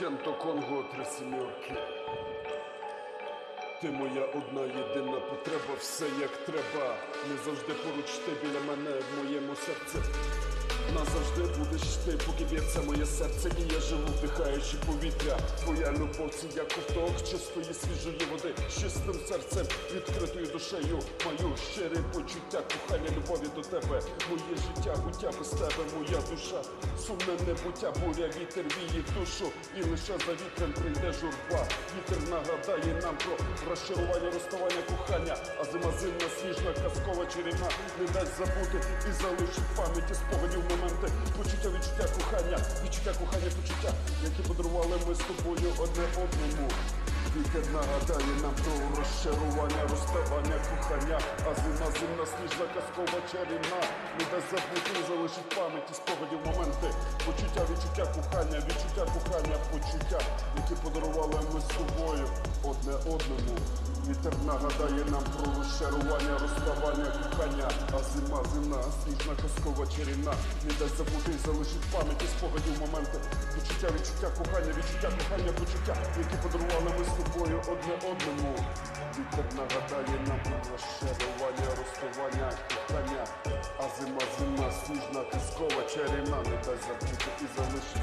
Кенто Конго три сімірки. Ти моя одна єдина потреба, все як треба. Не завжди поруч ти біля мене в моєму серці. Назавжди будеш ти, поки б'ється моє серце, і я живу, вдихаючи повітря. Твоя любов це як ковток чистої свіжої води, з чистим серцем, відкритою душею. Маю щире почуття, кохання, любові до тебе. Моє життя, буття без тебе, моя душа. Сумне небуття, буря, вітер віє душу. І лише за вітром прийде журба. Вітер нагадає нам про розчарування, розставання, кохання. А зима зимна, сніжна, казкова чарівна не дасть забути і залишить пам'яті спогадів моменти. Почуття, відчуття, кохання, відчуття, кохання, почуття, які подарували ми з тобою одне одному. Вітер нагадає нам про розчарування, розставання, кохання, а зима зимна, сніжна, казкова чарівна не дасть забути залишить пам'яті спогадів моменти. Почуття, відчуття, кохання, відчуття, кохання, почуття, які подарували ми з тобою одне одному. Вітер нагадає нам про розчарування, розставання, кохання, а зима, зимна, сніжна, казкова чарівна не дасть забути залишить пам'яті спогадів моменти. Почуття, відчуття, кохання, відчуття, кохання, почуття, які подарували ми з тобою одне одному. Вітер нагадає нам про розчарування, розставання, кохання, а зима, зимна, сніжна, казкова чарівна не дасть забути і залишить.